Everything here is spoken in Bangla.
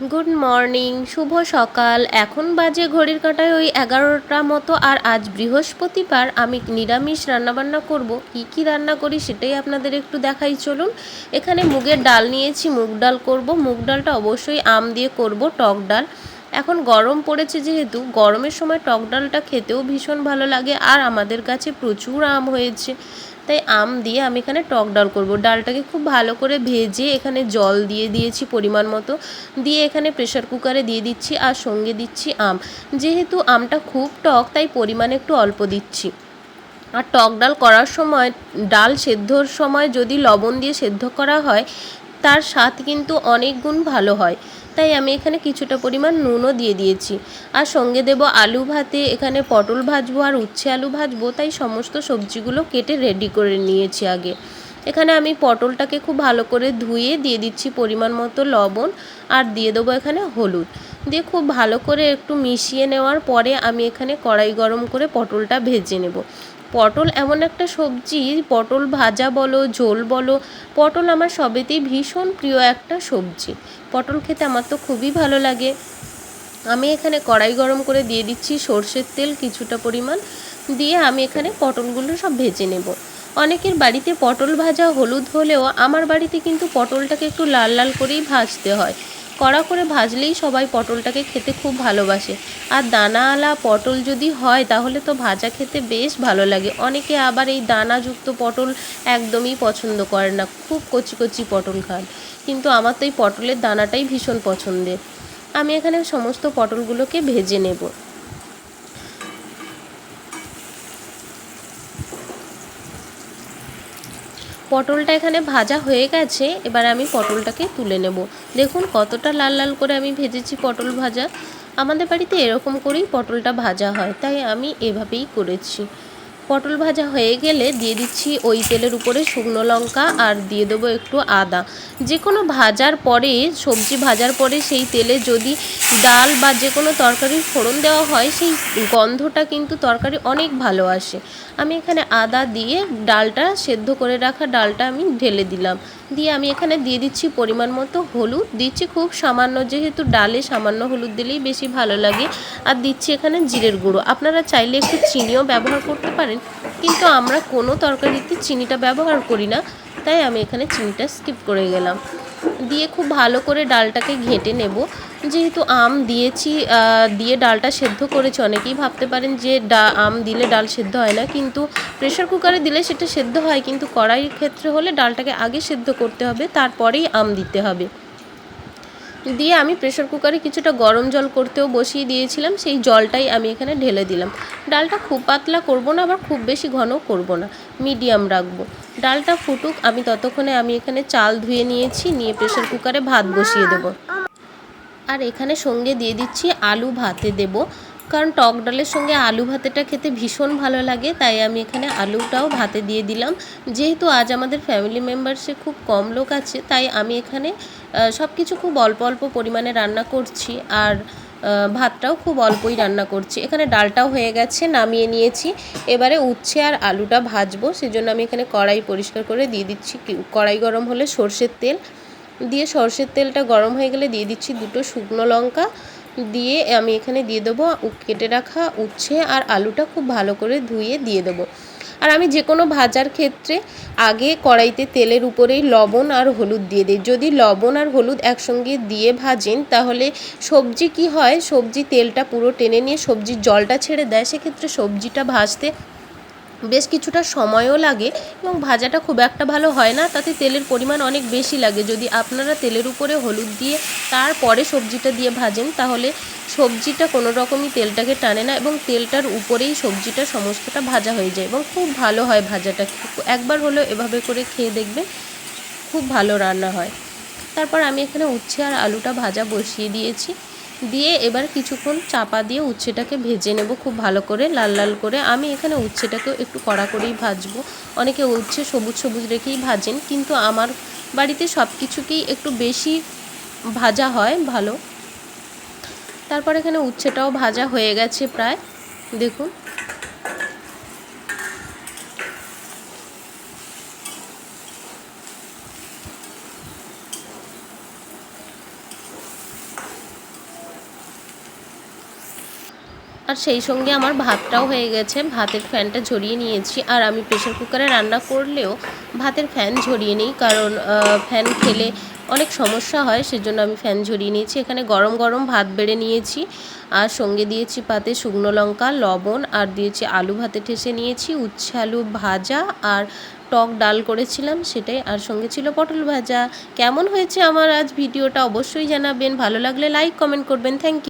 গুড মর্নিং, শুভ সকাল। এখন বাজে ঘড়ির কাঁটায় ওই এগারোটা মতো, আর আজ বৃহস্পতিবার আমি নিরামিষ রান্নাবান্না করব। কি কি রান্না করি সেটাই আপনাদের একটু দেখাই। চলুন, এখানে মুগের ডাল নিয়েছি, মুগ ডাল করব। মুগ ডালটা অবশ্যই আম দিয়ে করব, টক ডাল। এখন গরম পড়েছে যেহেতু, গরমের সময় টক ডালটা খেতেও ভীষণ ভালো লাগে আর আমাদের কাছে প্রচুর আম হয়েছে। তাই আম দিয়ে আমি এখানে টক ডাল করব। ডালটাকে খুব ভালো করে ভেজে এখানে জল দিয়ে দিয়েছি পরিমাণ মতো। দিয়ে এখানে প্রেশার কুকারে দিয়ে দিচ্ছি আর সঙ্গে দিচ্ছি আম। যেহেতু আমটা খুব টক, তাই পরিমাণে একটু অল্প দিচ্ছি। আর টক ডাল করার সময়, ডাল সেদ্ধর সময় যদি লবণ দিয়ে সেদ্ধ করা হয় তার স্বাদ কিন্তু অনেক গুণ ভালো হয়। তাই আমি এখানে কিছুটা পরিমাণ নুনও দিয়ে দিয়েছি। আর সঙ্গে দেব আলু ভাতে, এখানে পটল ভাজবো আর উচ্ছে আলু ভাজবো, তাই সমস্ত সবজিগুলো কেটে রেডি করে নিয়েছি আগে। এখানে আমি পটলটাকে খুব ভালো করে ধুয়ে দিয়ে দিচ্ছি পরিমাণ মতো লবণ আর দিয়ে দেবো এখানে হলুদ। দিয়ে খুব ভালো করে একটু মিশিয়ে নেওয়ার পরে আমি এখানে কড়াই গরম করে পটলটা ভেজে নেব। পটল এমন একটা সবজি, পটল ভাজা বলো, ঝোল বলো, পটল আমার সবেতেই ভীষণ প্রিয় একটা সবজি। পটল খেতে আমার তো খুবই ভালো লাগে। আমি এখানে কড়াই গরম করে দিয়ে দিচ্ছি সর্ষের তেল কিছুটা পরিমাণ, দিয়ে আমি এখানে পটলগুলো সব ভেজে নেব। অনেকের বাড়িতে পটল ভাজা হলুদ হলেও আমার বাড়িতে কিন্তু পটলটাকে একটু লাল লাল করেই ভাজতে হয়। কড়া করে ভাজলেই সবাই পটলটাকে খেতে খুব ভালোবাসে। আর দানাওয়ালা পটল যদি হয়, তাহলে তো ভাজা খেতে বেশ ভালো লাগে। অনেকে আবার এই দানাযুক্ত পটল একদমই পছন্দ করে না। খুব কচি কচি পটল খান। কিন্তু আমার তো এই পটলের দানাটাই ভীষণ পছন্দের। আমি এখানে সমস্ত পটলগুলোকে ভেজে নেব। পটলটা এখানে ভাজা হয়ে গেছে, এবার আমি পটলটাকে তুলে নেব। দেখুন কতটা লাল লাল করে আমি ভেজেছি পটল ভাজা। আমাদের বাড়িতে এরকম করেই পটলটা ভাজা হয়, তাই আমি এভাবেই করেছি। পটল ভাজা হয়ে গেলে দিয়ে দিচ্ছি ওই তেলের উপরে শুকনো লঙ্কা আর দিয়ে দেবো একটু আদা। যে কোনো ভাজার পরে, সবজি ভাজার পরে সেই তেলে যদি ডাল বা যে কোনো তরকারির ফোড়ন দেওয়া হয়, সেই গন্ধটা কিন্তু তরকারি অনেক ভালো আসে। আমি এখানে আদা দিয়ে ডালটা সেদ্ধ করে রাখা ডালটা আমি ঢেলে দিলাম। দিয়ে আমি এখানে দিয়ে দিচ্ছি পরিমাণ মতো হলুদ। দিচ্ছি খুব সামান্য, যেহেতু ডালে সামান্য হলুদ দিলেই বেশি ভালো লাগে। আর দিচ্ছি এখানে জিরের গুঁড়ো। আপনারা চাইলে একটু চিনিও ব্যবহার করতে পারেন। কিন্তু আমরা কোনো তরকারিতে চিনিটা ব্যবহার করি না, তাই আমি এখানে চিনিটা স্কিপ করে গেলাম। দিয়ে খুব ভালো করে ডালটাকে ঘেঁটে নেব। যেহেতু আম দিয়েছি দিয়ে ডালটা সেদ্ধ করেছি, অনেকেই ভাবতে পারেন যে ডা, আম দিলে ডাল সেদ্ধ হয় না। কিন্তু প্রেশার কুকারে দিলে সেটা সেদ্ধ হয়। কিন্তু কড়াইয়ের ক্ষেত্রে হলে ডালটাকে আগে সেদ্ধ করতে হবে, তারপরেই আম দিতে হবে। দিয়ে আমি প্রেশার কুকারে কিছুটা গরম জল করতেও বসিয়ে দিয়েছিলাম, সেই জলটাই আমি এখানে ঢেলে দিলাম। ডালটা খুব পাতলা করব না, আবার খুব বেশি ঘন করব না মিডিয়াম রাখব। ডালটা ফুটুক, আমি ততক্ষণে আমি এখানে চাল ধুয়ে নিয়েছি, নিয়ে প্রেশার কুকারে ভাত বসিয়ে দেবো। আর এখানে সঙ্গে দিয়ে দিচ্ছি আলু ভাতে দেব। কারণ টক ডালের সঙ্গে আলু ভাতেটা খেতে ভীষণ ভালো লাগে, তাই আমি এখানে আলুটাও ভাতে দিয়ে দিলাম। যেহেতু আজ আমাদের ফ্যামিলি মেম্বার্সে খুব কম লোক আছে, তাই আমি এখানে সব কিছু খুব অল্প অল্প পরিমাণে রান্না করছি আর ভাতটাও খুব অল্পই রান্না করছি। এখানে ডালটাও হয়ে গেছে, নামিয়ে নিয়েছি। এবারে উচ্ছে আর আলুটা ভাজবো, সেজন্য আমি এখানে কড়াই পরিষ্কার করে দিয়ে দিচ্ছি কড়াই গরম হলে সর্ষের তেল। দিয়ে সর্ষের তেলটা গরম হয়ে গেলে দিয়ে দিচ্ছি দুটো শুকনো লঙ্কা দিয়ে আমি এখানে দিয়ে দেবো কেটে রাখা উচ্ছে আর আলুটা খুব ভালো করে ধুয়ে দিয়ে দেবো। আর আমি যে কোনো ভাজার ক্ষেত্রে আগে কড়াইতে তেলের উপরেই লবণ আর হলুদ দিয়ে দিই। যদি লবণ আর হলুদ একসঙ্গে দিয়ে ভাজেন, তাহলে সবজি কি হয়? সবজি তেলটা পুরো টেনে নিয়ে সবজির জলটা ছেড়ে দেয়, সেক্ষেত্রে সবজিটা ভাজতে বেশ কিছুটা সময়ও লাগে এবং ভাজাটা খুব একটা ভালো হয় না। তাতে তেলের পরিমাণ অনেক বেশি লাগে। যদি আপনারা তেলের উপরে হলুদ দিয়ে তারপরে সবজিটা দিয়ে ভাজেন, তাহলে সবজিটা কোনো রকমই তেলটাকে টানে না এবং তেলটার উপরেই সবজিটা সমস্তটা ভাজা হয়ে যায় এবং খুব ভালো হয় ভাজাটা। একবার হলেও এভাবে করে খেয়ে দেখবে খুব ভালো রান্না হয়। তারপর আমি এখানে উচ্ছে আর আলুটা ভাজা বসিয়ে দিয়েছি। দিয়ে এবার কিছুক্ষণ চাপা দিয়ে উচ্ছেটাকে ভেজে নেব খুব ভালো করে, লাল লাল করে। আমি এখানে উচ্ছেটাকেও একটু কড়া করেই ভাজবো। অনেকে উচ্ছে সবুজ সবুজ রেখেই ভাজেন, কিন্তু আমার বাড়িতে সব কিছুকেই একটু বেশি ভাজা হয়, ভালো। তারপর এখানে উচ্ছেটাও ভাজা হয়ে গেছে প্রায়। দেখুন। আর সেই সঙ্গে আমার ভাতটাও হয়ে গেছে। ভাতের ফ্যানটা ঝরিয়ে নিয়েছি। আর আমি প্রেশার কুকারে রান্না করলেও ভাতের ফ্যান ঝরিয়ে নিই কারণ ফ্যান খেলে অনেক সমস্যা হয়, সেজন্য আমি ফ্যান ঝরিয়ে নিয়েছি। এখানে গরম গরম ভাত বেড়ে নিয়েছি। আর সঙ্গে দিয়েছি পাতে শুকনো লঙ্কা, লবণ, আর দিয়েছি আলু ভাতে ঠেসে নিয়েছি, উচ্ছে আলু ভাজা আর টক ডাল করেছিলাম সেটাই। আর সঙ্গে ছিল পটল ভাজা। কেমন হয়েছে আমার আজ ভিডিওটা অবশ্যই জানাবেন। ভালো লাগলে লাইক, কমেন্ট করবেন। Thank you